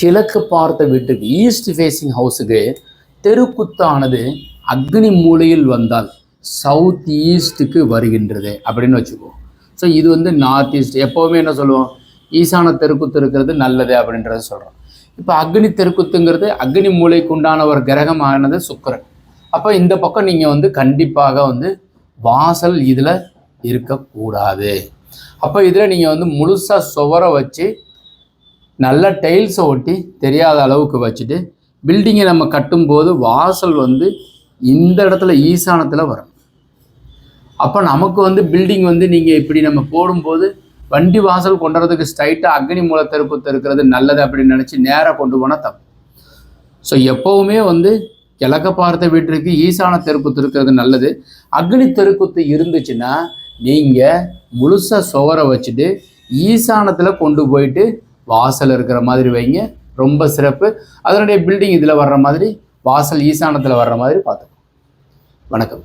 கிழக்கு பார்த்த வீட்டுக்கு ஈஸ்ட் ஃபேஸிங் ஹவுஸுக்கு தெருக்குத்தானது அக்னி மூலையில் வந்தால் சவுத் ஈஸ்ட்டுக்கு வருகின்றது அப்படின்னு வச்சுக்கோ. ஸோ இது வந்து நார்த் ஈஸ்ட் எப்போவுமே என்ன சொல்லுவோம்? ஈசான தெருக்குத்து இருக்கிறது நல்லது அப்படின்றத சொல்கிறோம் இப்போ அக்னி தெருக்குத்துங்கிறது அக்னி மூளைக்கு உண்டான ஒரு கிரகமானது சுக்கரன். அப்போ இந்த பக்கம் நீங்கள் வந்து கண்டிப்பாக வந்து வாசல் இதில் இருக்கக்கூடாது. அப்போ இதில் நீங்கள் வந்து முழுசாக சுவரை வச்சு நல்ல டைல்ஸை ஒட்டி தெரியாத அளவுக்கு வச்சுட்டு பில்டிங்கை நம்ம கட்டும்போது வாசல் வந்து இந்த இடத்துல ஈசானத்தில் வரும். அப்போ நமக்கு வந்து பில்டிங் வந்து நீங்கள் இப்படி நம்ம போடும்போது வண்டி வாசல் கொண்டு வரதுக்கு ஸ்ட்ரைட்டாக அக்னி மூல தெருக்குத்து இருக்கிறது நல்லது அப்படின்னு நினச்சி நேராக கொண்டு போனால் தப்பு. ஸோ எப்போவுமே வந்து கிழக்க பார்த்த வீட்டிற்கு ஈசான தெருக்குத்து இருக்கிறது நல்லது. அக்னி தெருக்குத்து இருந்துச்சுன்னா நீங்கள் முழுசாக சுவரை வச்சுட்டு ஈசானத்தில் கொண்டு போயிட்டு வாசல் இருக்கிற மாதிரி வைங்க. ரொம்ப சிறப்பு. அதனுடைய பில்டிங் இதில் வர்ற மாதிரி வாசல் ஈசானத்தில் வர்ற மாதிரி பார்த்துக்கோ வணக்கம்.